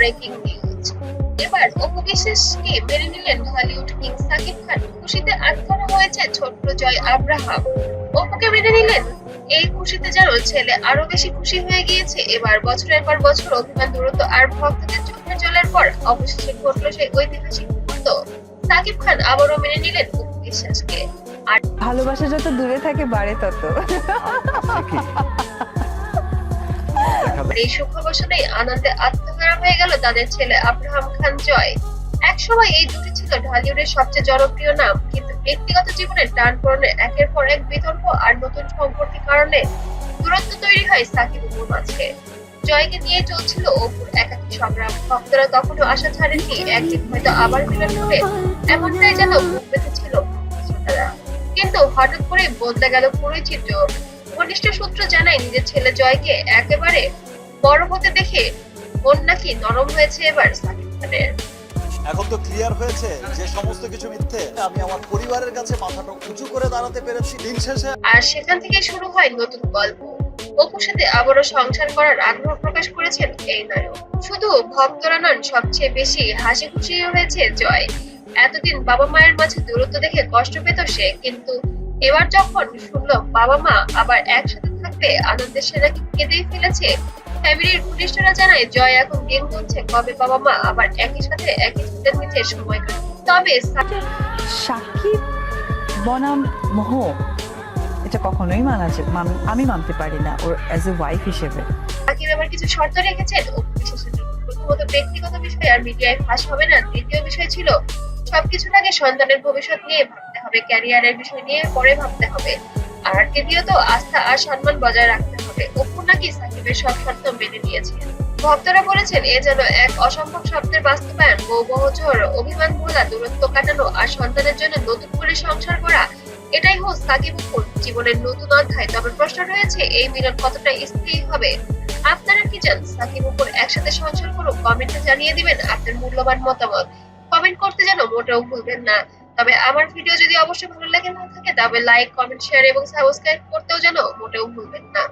Breaking news এবার অপু বিশ্বাসকে মেনে নিলেন হলিউড কিং সাকিব খান। খুশিতে আটকানো হয়েছে ছোট্ট জয় আব্রাহাম। অপুকে মেনে নিলেন এই খুশিতে যেন ছেলে আরও বেশি খুশি হয়ে গিয়েছে। এবার বছরের পর বছর অভিমান দূরত্ব আর ভক্তদের চোখের জলের পর অবশেষে ঘটলো সেই ঐতিহাসিক মুহূর্ত। সাকিব খান আবারও মেনে নিলেন অপু বিশ্বাসকে ভালোবাসা যত দূরে থাকে বাড়ে তত। আর এই সুখবসনেই আনন্দে আত্মহারা হয়ে গেল তাদের ছেলে আব্রাহাম খান জয়। একসময় এই দুটি ছিল ঢালিউডের সবচেয়ে জনপ্রিয় নাম, কিন্তু ব্যক্তিগত জীবনের টান পড়নে একের পর এক বিতর্ক আর নতুন সম্পর্কের কারণে দূরত্ব তৈরি হয় সাকিব অপুর মাঝে। জয়কে নিয়ে চলছিল অপুর একাকী সংগ্রাম। ভক্তরা তখনও আশা ছাড়েননি একদিন হয়তো আবার মিলন হবে এমনটাই যেন বুক বেঁধেছিল শ্রোতারা। কিন্তু হঠাৎ করে বদলে গেল পুরোই চিত্র। ঘনিষ্ঠ সূত্র জানায় নিজের ছেলে জয়কে একেবারে বড় হতে দেখে মন নাকি নরম হয়েছে এবার সাকিব খানের। এখন তো ক্লিয়ার হয়েছে যে সমস্ত কিছু মিথ্যে। আমি আমার পরিবারের কাছে মাথাটা উঁচু করে দাঁড়াতে পেরেছি দিন শেষে। আর সেখান থেকে শুরু হয় নতুন গল্প। অপুর সাথে আবারও সংসার করার আগ্রহ প্রকাশ করেছেন এই নায়ক। শুধু ভক্তরা নন সবচেয়ে বেশি হাসি খুশি হয়েছে জয়। এতদিন বাবা মায়ের মাঝে দূরত্ব দেখে কষ্ট পেত সে কিন্তু এবার যখন শুনলো বাবা মা আবার একসাথে থাকতে আনন্দের সে নাকি কেঁদেই ফেলেছে ফ্যামিলির ঘনিষ্ঠরা জানায় জয় এখন গেম করছে। কবে বাবা মা আবার একই সাথে একই নিচে সময় কাটাবে তবে সাকিব বনাম মোহ এটা কখনোই মানা যায় আমি মানতে পারি না ওর অ্যাজ এ ওয়াইফ হিসেবে। সাকিব আবার কিছু শর্ত রেখেছেন প্রথমত ব্যক্তিগত বিষয় আর মিডিয়ায় ফাঁস হবে না। দ্বিতীয় বিষয় ছিল সবকিছুর আগে সন্তানের ভবিষ্যৎ নিয়ে ভাবতে হবে ক্যারিয়ারের বিষয় নিয়ে পরে ভাবতে হবে। আর তৃতীয়ত আস্থা আর সম্মান বজায় রাখতে হবে অপু নাকি সাকিবের সব শর্ত মেনে নিয়েছে। ভক্তরা বলেছেন, এ যেন এক অসম্ভব স্বপ্নের বাস্তবায়ন বউ বহজোর অভিমান ভোলা দূরত্ব কাটানো আর সন্তানের জন্য নতুন করে সংসার করা, এটাই হোক সাকিব অপুর জীবনের নতুন অধ্যায়। তবে প্রশ্ন রয়েছে, এই মিলন কতটা স্থায়ী হবে? আপনারা কি চান সাকিব উপর একসাথে সংসার করুক? কমেন্টে জানিয়ে দিবেন আপনার মূল্যবান মতামত। কমেন্ট করতে যেন মোটেও ভুলবেন না। তবে আমার ভিডিও যদি অবশ্যই ভালো লাগে না থাকে, তবে লাইক, কমেন্ট, শেয়ার এবং সাবস্ক্রাইব করতেও যেন মোটেও ভুলবেন না।